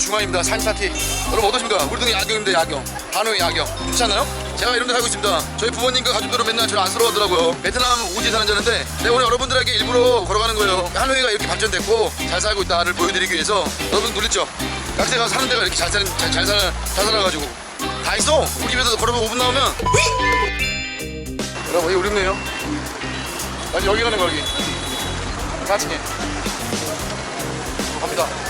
중앙입니다. 산파티 여러분 어떠십니까? 물등이 야경입니다. 야경. 한우의 야경. 좋지 않나요? 제가 이런 데 살고 있습니다. 저희 부모님과 가족들은 맨날 저를 안쓰러워하더라고요. 베트남 우지 사는 자는데 내가 오늘 여러분들에게 일부러 걸어가는 거예요. 한우이가 이렇게 발전됐고 잘 살고 있다를 보여드리기 위해서 여러분 놀랬죠? 각자 가서 사는 데가 이렇게 잘 사는 잘, 잘 살아 잘 살아가지고 다 있어. 우리 집에서 걸어보면 5분 나오면 여러분 여기 우리네요. 아니 여기 가는 거 여기. 4층에. 갑니다.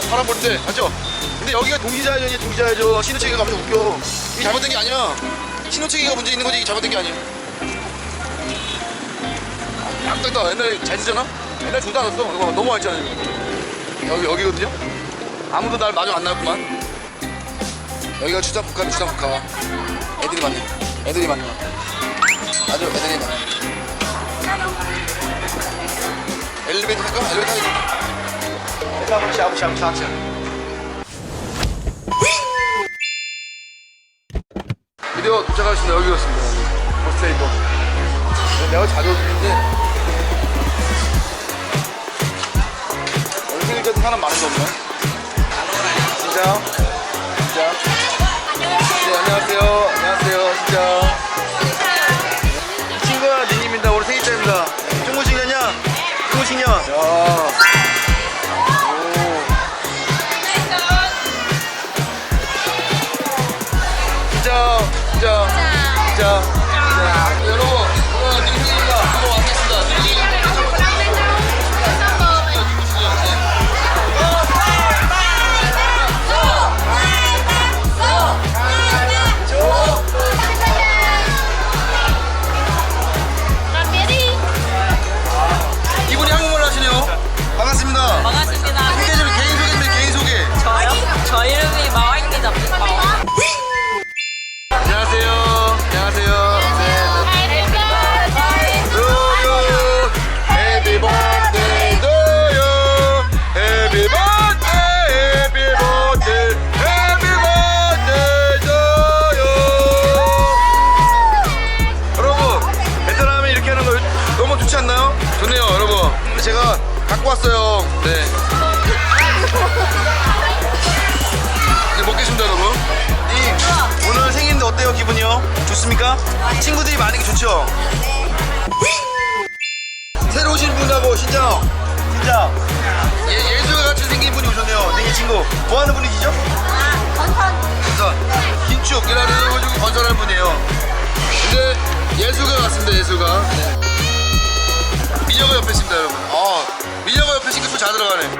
파란 볼인데 맞죠? 근데 여기가 동시자연이야 동시자연이죠. 신호체계가 엄청 웃겨. 이게 잘못된 게 아니야. 신호체계가 문제 있는 거지 이게 잘못된 게 아니야. 약딱다 옛날에 잘 쓰잖아? 옛날에 좋지 않았어. 이거 너무 이거. 여기 여기거든요. 아무도 날 마중 안 나왔구만. 여기가 주상국가는 주상국가. 애들이 많네. 애들이 많네. 아주 애들이 많네. 엘리베이터 탈까? 엘리베이터 타야 돼. 샤브 샤브 샤브 샤브 드디어 도착하셨습니다. 여기였습니다. 버스테이터. 내가 자주 오는데 여기 생일까지 사람 많은 거 없나요? 진짜? 진짜? 네, 안녕하세요. 안녕하세요. 진짜. 진짜, 진짜, 어때요, 기분이요? 좋습니까? 친구들이 많은 게 좋죠? 새로 오신 분하고 신장, 진짜 예, 예수가 같이 생긴 분이 오셨네요. 네, 친구. 뭐 하는 분이시죠? 건선. 긴축, 이라는 해가지고 건설하는 분이에요. 근데 예수가 같습니다, 예수가. 네. 미녀가 옆에 있습니다, 여러분. 아, 미녀가 옆에 있으니까 또잘 들어가네.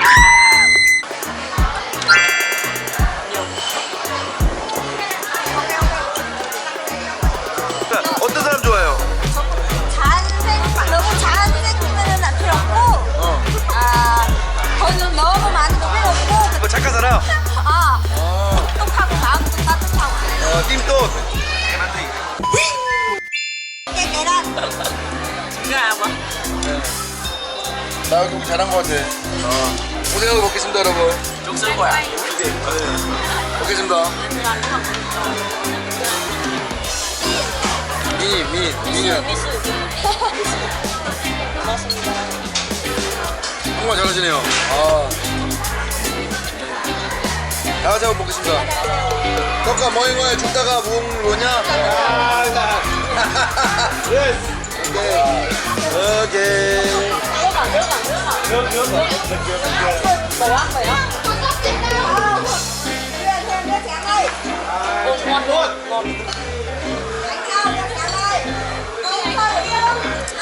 띵또. 이게 계란 중요한 거. 나 여기 잘한 것 같아. 어. 고생하고 먹겠습니다, 여러분. 욕쓸 거야. 먹겠습니다. 미니, 미, 미니언. 정말 잘하시네요. 아. 다 같이 한번 먹겠습니다. 떡가 뭐인거에 죽다가 무엇로냐? 아, 나. 오케이. 오케이.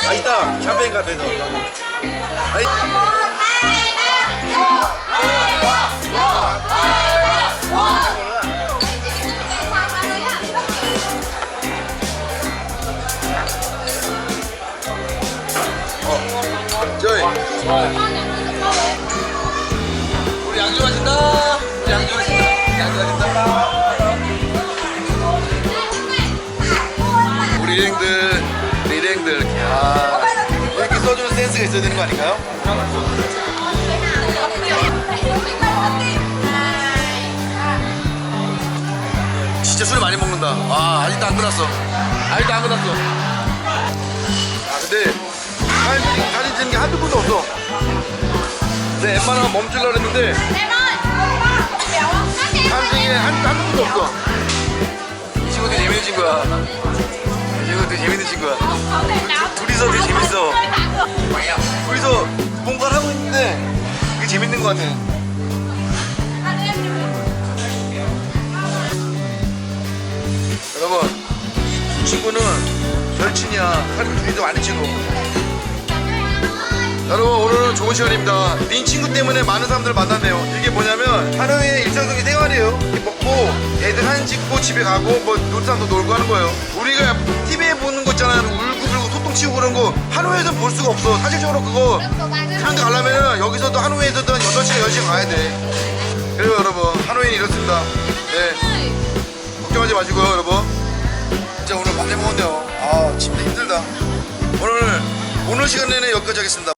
아, 있다. 샴페인 카페에서. 아이. 우리 양주 마신다. 우리 양주 마신다. 우리 일행들, 우리 일행들. 야. 이렇게 써주는 센스가 있어야 되는 거 아닌가요? 진짜 술 많이 먹는다. 와, 아직도 안 끝났어. 아직도 안 끝났어. 분도. 내 웬만하면 멈추려고 했는데 중에 한, 한 명도 없어. 이 친구 되게 재밌는 친구야. 이 친구 되게 재밌는 친구야. 둘- 둘이서 되게 재밌어. 둘이서 뭔가를 하고 있는데 그게 재밌는 것 같아. 여러분, 이 친구는 절친이야. 살이 둘이서 많이 치고. 여러분 오늘은 좋은 시간입니다. 린 친구 때문에 많은 사람들을 만났네요. 이게 뭐냐면 하루의 일상적인 생활이에요. 먹고 애들 사진 찍고 집에 가고 뭐 놀이터도 놀고 하는 거예요. 우리가 TV에 보는 거 있잖아요. 울고 불고 소똥 치고 그런 거 하루에서 볼 수가 없어. 사실적으로 그거 그런 데 가려면은 여기서도 하루에서도 한 8시간 10시간 가야 돼. 그리고 여러분 하루에는 이렇습니다. 네. 걱정하지 마시고요 여러분. 진짜 오늘 많이 먹었네요. 아 진짜 힘들다. 오늘 오늘 시간 내내 여기까지 하겠습니다.